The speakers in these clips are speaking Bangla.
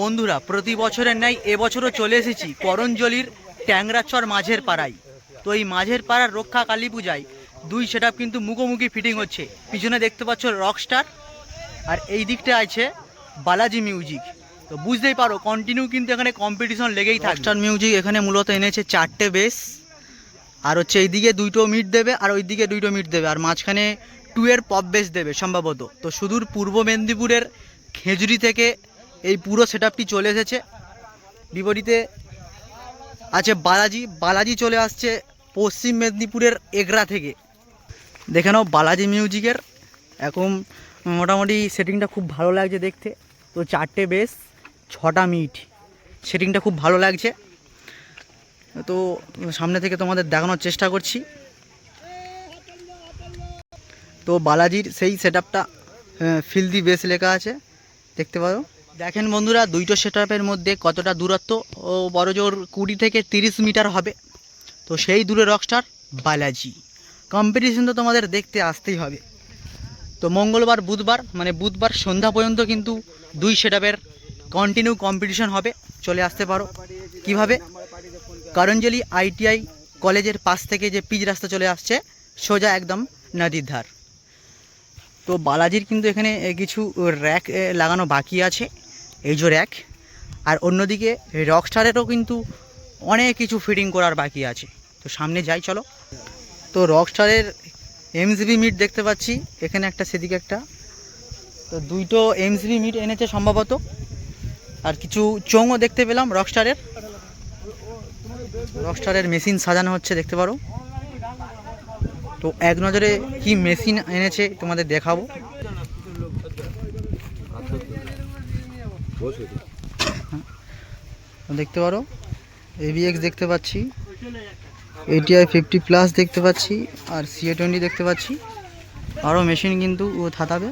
বন্ধুরা, প্রতি বছরের ন্যায় এবছরও চলে এসেছি করঞ্জলির ট্যাংরাচর মাঝের পাড়ায়। তো এই মাঝের পাড়ার রক্ষা কালী পূজায় দুই সেট কিন্তু মুখোমুখি ফিটিং হচ্ছে। পিছনে দেখতে পাচ্ছ রকস্টার, আর এই দিকটা আছে বালাজি মিউজিক। তো বুঝতেই পারো কন্টিনিউ কিন্তু এখানে কম্পিটিশন লেগেই থাকে রকস্টার মিউজিক এখানে মূলত এনেছে চারটে বেস, আর হচ্ছে এইদিকে দুইটো মিট দেবে, আর ওই দিকে দুইটো মিট দেবে, আর মাঝখানে টু এর পপ বেস দেবে সম্ভবত। তো সুদূর পূর্ব মেদিনীপুরের খেজুরি থেকে এই পুরো সেট চলে এসেছে। বিপরীতে আছে বালাজি। বালাজি চলে আসছে পশ্চিম মেদিনীপুরের এগরা থেকে। দেখে নাও বালাজি মিউজিকের। এখন মোটামুটি সেটিংটা খুব ভালো লাগছে দেখতে। তো চারটে বেস ছটা মিট। সেটিংটা খুব ভালো লাগছে। তো সামনে থেকে তোমাদের দেখানোর চেষ্টা করছি। তো বালাজির সেই সেট আপটা ফিলদি বেস লেখা আছে। দেখতে পারো। দেখেন বন্ধুরা, দুইটো সেট মধ্যে কতটা দূরত্ব ও বড় জোর কুড়ি থেকে তিরিশ মিটার হবে। তো সেই দূরে রকস্টার বালাজি। কম্পিটিশন তো তোমাদের দেখতে আসতেই হবে। তো মঙ্গলবার, বুধবার মানে বুধবার সন্ধ্যা পর্যন্ত কিন্তু দুই সেট কন্টিনিউ কম্পিটিশন হবে। চলে আসতে পারো। কীভাবে? করঞ্জলি আইটিআই কলেজের পাশ থেকে যে পিচ রাস্তা চলে আসছে, সোজা একদম নদীর ধার। তো বালাজির কিন্তু এখানে কিছু র্যাক লাগানো বাকি আছে। এই যে র্যাক আর অন্যদিকে রকস্টারেরও কিন্তু অনেক কিছু ফিটিং করার বাকি আছে। তো সামনে যাই, চলো। তো রকস্টারের এমসিবি মিট দেখতে পাচ্ছি। এখানে একটা, সেদিকে একটা। তো দুইটো এমসিবি মিট এনেছে সম্ভবত। আর কিছু চোঙও দেখতে পেলাম রকস্টারের রকস্টারের মেশিন সাজানো হচ্ছে, দেখতে পারো। তো এক নজরে কি মেশিন এনেছে তোমাদের দেখাবো। দেখতে পারো? এবিএক্স দেখতে পাচ্ছি এটিআই ফিফটি প্লাস দেখতে পাচ্ছি, আর সিএ টোয়েন্টি দেখতে পাচ্ছি। আরও মেশিন কিন্তু ও থাতাবে।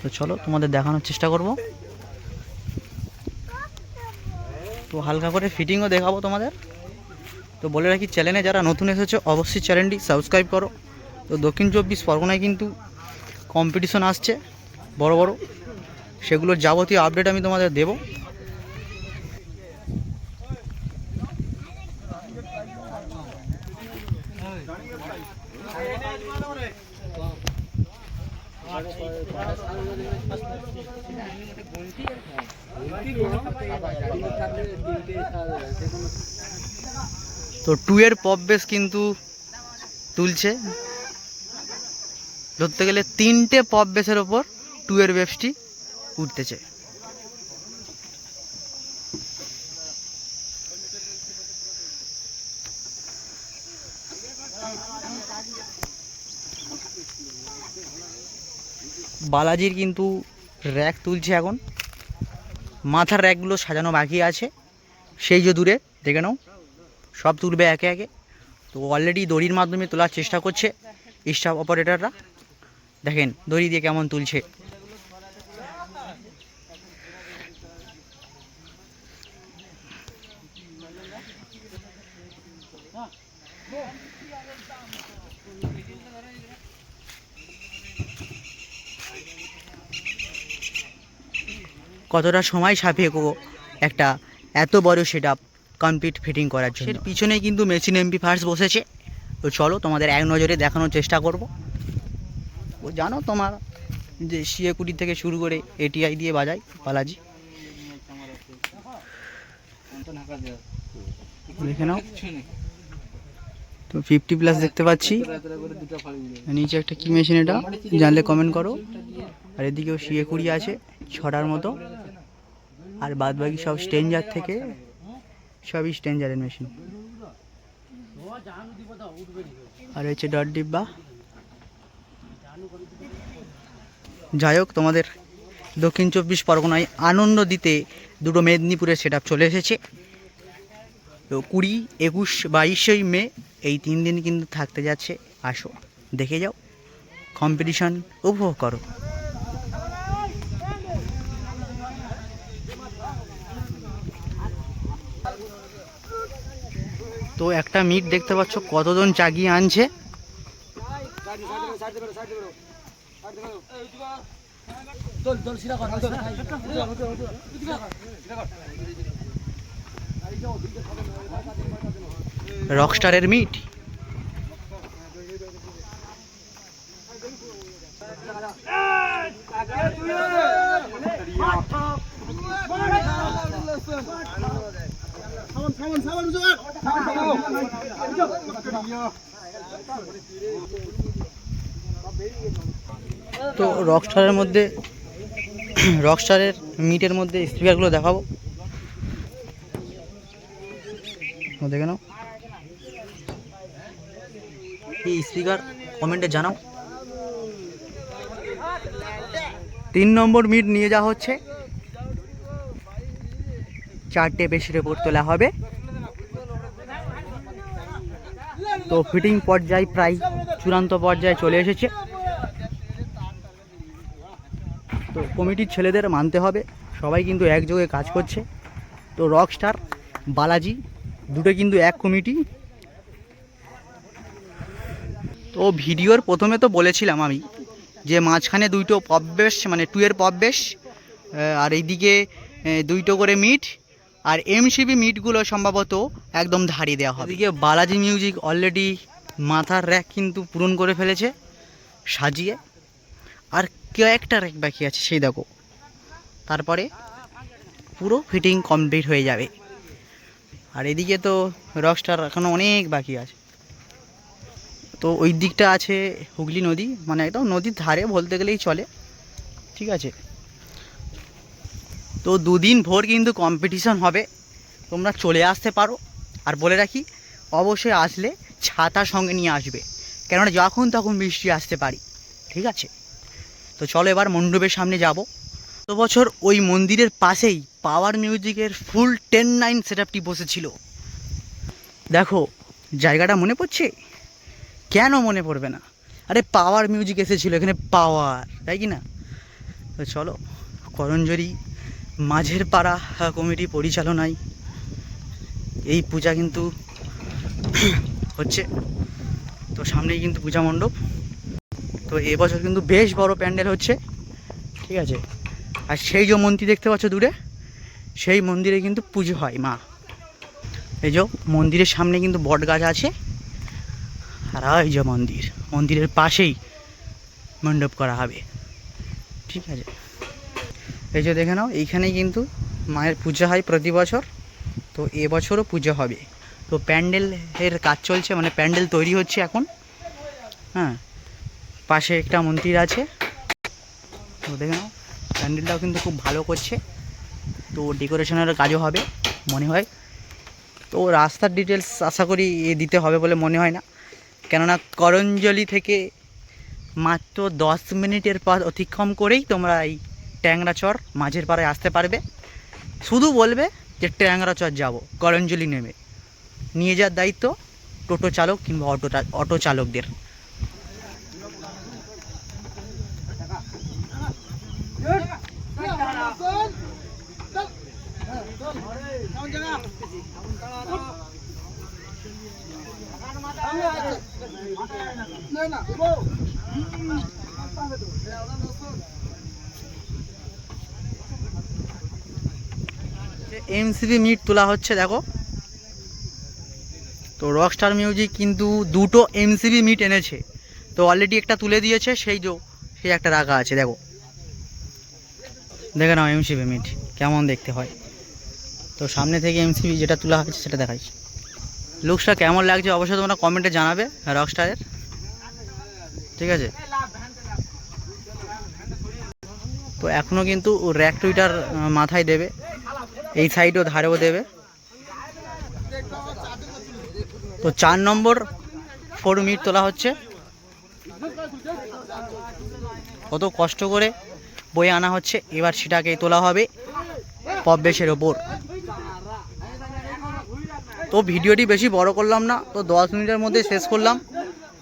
তো চলো, তোমাদের দেখানোর চেষ্টা করব। তো হালকা করে ফিটিংও দেখাবো তোমাদের। তো বলে রাখি চ্যানেলে যারা নতুন এসেছে, অবশ্যই চ্যানেলটি সাবস্ক্রাইব করো। তো দক্ষিণ চব্বিশ পরগনায় কিন্তু কম্পিটিশন আসছে, বড় বড়। সেগুলোর যাবতীয় আপডেট আমি তোমাদের দেবো। তো টু এর পপ বেস কিন্তু তুলছে। ধরতে গেলে তিনটে পপ বেসের ওপর টু এর উঠতেছে বালাজির কিন্তু র্যাক তুলছে এখন। মাথার র্যাকগুলো সাজানো বাকি আছে। সেই যে দূরে, দেখে নাও, সব তুলবে একে একে। তো অলরেডি দড়ির মাধ্যমে তোলার চেষ্টা করছে স্টাফ অপারেটররা। দেখেন, দড়ি দিয়ে কেমন তুলছে। কতটা সময় সাপেক্ষ একটা এত বড় সেট আপ কমপ্লিট ফিটিং করার জন্য। পিছনে কিন্তু মেশিন এমপি ফার্স্ট বসেছে। তো চলো তোমাদের এক নজরে দেখানোর চেষ্টা করব। ও জানো তোমার যে সিএ কুড়ি থেকে শুরু করে এটিআই দিয়ে বাজাই বালাজি। দেখে নাও। তো ফিফটি প্লাস দেখতে পাচ্ছি। নিচে একটা কি মেশিন এটা? জানলে কমেন্ট করো। আর এদিকেও সিএ কুড়ি আছে ছটার মতো। আর বাদ বাকি সব স্টেঞ্জার থেকে, সবই স্টেঞ্জারের মেশিন আর হচ্ছে ডট ডিব্বা। যাই হোক, তোমাদের দক্ষিণ চব্বিশ পরগনায় আনন্দ দিতে দুটো মেদিনীপুরের সেট চলে এসেছে। তো কুড়ি, একুশ বাইশই মে, এই তিন দিন কিন্তু থাকতে যাচ্ছে। আসো, দেখে যাও। কম্পিটিশন উপভোগ করো। তো একটা মিট দেখতে পাচ্ছ কতজন চাগিয়ে আনছে। রকস্টারের মিট। তো রকস্টারের মধ্যে রকস্টারের মিটের মধ্যে স্পিকারগুলো দেখাবো। দেখে নাও। এই স্পিকার কমেন্টে জানাও। তিন নম্বর মিট নিয়ে যাওয়া হচ্ছে। চারটে বেশি রেপোর্ট তোলা হবে। তো ফিটিং পর্যায় প্রায় চূড়ান্ত পর্যায়ে চলে এসেছে। তো কমিটির ছেলেদের মানতে হবে। সবাই কিন্তু একযোগে কাজ করছে। তো রকস্টার বালাজি, দুটো কিন্তু এক কমিটি। তো ভিডিওর প্রথমে তো বলেছিলাম আমি যে মাঝখানে দুইটো পববেশ মানে টুয়ের পববেশ আর এইদিকে দুইটো করে মিট আর এমসিবি মিটগুলো সম্ভবত একদম ধারিয়ে দেওয়া হবে। এদিকে বালাজি মিউজিক অলরেডি মাথার র্যাক কিন্তু পূরণ করে ফেলেছে, সাজিয়ে। আর কয়েকটা র্যাক বাকি আছে, সেই দেখো। তারপরে পুরো ফিটিং কমপ্লিট হয়ে যাবে। আর এদিকে তো রকস্টার এখনও অনেক বাকি আছে। তো ওই দিকটা আছে হুগলি নদী মানে একদম নদীর ধারে বলতে গেলেই চলে। ঠিক আছে? তো দুদিন ভোর কিন্তু কম্পিটিশন হবে। তোমরা চলে আসতে পারো। আর বলে রাখি, অবশ্যই আসলে ছাতা সঙ্গে নিয়ে আসবে। কেননা যখন তখন বৃষ্টি আসতে পারি। ঠিক আছে? তো চলো এবার মণ্ডপের সামনে যাব। তো বছর ওই মন্দিরের পাশেই পাওয়ার মিউজিকের ফুল টেন নাইন সেট আপটি বসেছিল। দেখো, জায়গাটা মনে পড়ছে? কেন মনে পড়বে না? আরে পাওয়ার মিউজিক এসেছিল, এখানে পাওয়ার তাই কি না? তো চলো, করঞ্জরি মাঝের পাড়া কমিটি পরিচালনায়। এই পূজা কিন্তু হচ্ছে। তো সামনেই কিন্তু পূজা মণ্ডপ। তো এবছর কিন্তু বেশ বড় প্যান্ডেল হচ্ছে। ঠিক আছে? আর সেই যে মন্দির দেখতে পাচ্ছ দূরে, সেই মন্দিরে কিন্তু পুজো হয়, মা। এই যে মন্দিরের সামনে কিন্তু বট গাছ আছে। আর এই যে মন্দির, মন্দিরের পাশেই মণ্ডপ করা হবে। ঠিক আছে? এই যে দেখে নাও, এইখানেই কিন্তু মায়ের পূজা হয় প্রতি বছর। তো এবছরও পুজো হবে। তো প্যান্ডেলের কাজ চলছে মানে প্যান্ডেল তৈরি হচ্ছে এখন। হ্যাঁ পাশে একটা মন্দির আছে। তো দেখে নাও, প্যান্ডেলটাও কিন্তু খুব ভালো করছে। তো ডেকোরেশনের কাজও হবে, মনে হয়। তো রাস্তার ডিটেলস আশা করি এ দিতে হবে বলে মনে হয় না। কেননা করঞ্জলি থেকে মাত্র দশ মিনিটের পথ অতিক্রম করেই তোমরা এই ট্যাংরাচর মাঝের পাড়ায় আসতে পারবে শুধু বলবে যে ট্যাংরাচর যাব করঞ্জলি নেমে নিয়ে যাওয়ার দায়িত্ব টোটো চালক কিংবা অটো অটো চালকদের এমসিবি মিট তোলা হচ্ছে, দেখো। তো রকস্টার মিউজিক কিন্তু দুটো এমসিবি মিট এনেছে। তো অলরেডি একটা তুলে দিয়েছে, সেই যে, সেই একটা রাখা আছে, দেখো। দেখে নাও এমসিবি মিট কেমন দেখতে হয়। তো সামনে থেকে এমসিবি যেটা তোলা হয়েছে, সেটা দেখাই লুকসটা কেমন লাগছে, অবশ্যই তোমরা কমেন্টে জানাবে রকস্টারের ঠিক আছে? তো এখনও কিন্তু র্যাক টুইটার মাথায় দেবে। এই সাইডও ধারেও দেবে। তো চার নম্বর ফোর মিট তোলা হচ্ছে। কত কষ্ট করে বই আনা হচ্ছে, এবার সেটাকে তোলা হবে পববেশের ওপর। তো ভিডিওটি বেশি বড় করলাম না, তো দশ মিনিটের মধ্যে শেষ করলাম।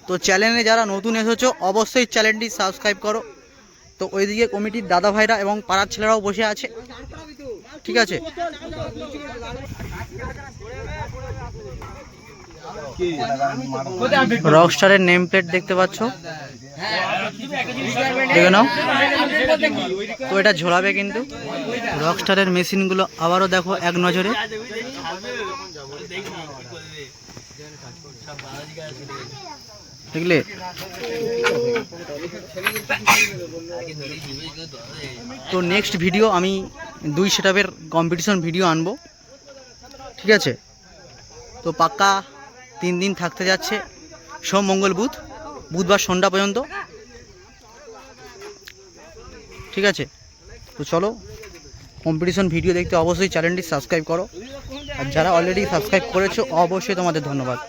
তো চ্যানেলে যারা নতুন এসেছ, অবশ্যই চ্যানেলটি সাবস্ক্রাইব করো। তো ওইদিকে কমিটির দাদা ভাইরা এবং পাড়ার ছেলেরাও বসে আছে। ঠিক আছে। রকস্টারের নেম প্লেট দেখতে পাচ্ছ? নাও। তো এটা ঝোলাবে কিন্তু। রকস্টারের মেশিনগুলো আবারও দেখো এক নজরে। দেখলে? তো নেক্সট ভিডিও আমি দুই সেটআপের কম্পিটিশন ভিডিও আনব। ঠিক আছে? তো পাক্কা তিন দিন থাকতে যাচ্ছে। সোম, মঙ্গল, বুধ। বুধবার সন্ধ্যা পর্যন্ত। ঠিক আছে? তো চলো কম্পিটিশন ভিডিও দেখতে অবশ্যই চ্যানেলটি সাবস্ক্রাইব করো। আর যারা অলরেডি সাবস্ক্রাইব করেছ, অবশ্যই তোমাদের ধন্যবাদ।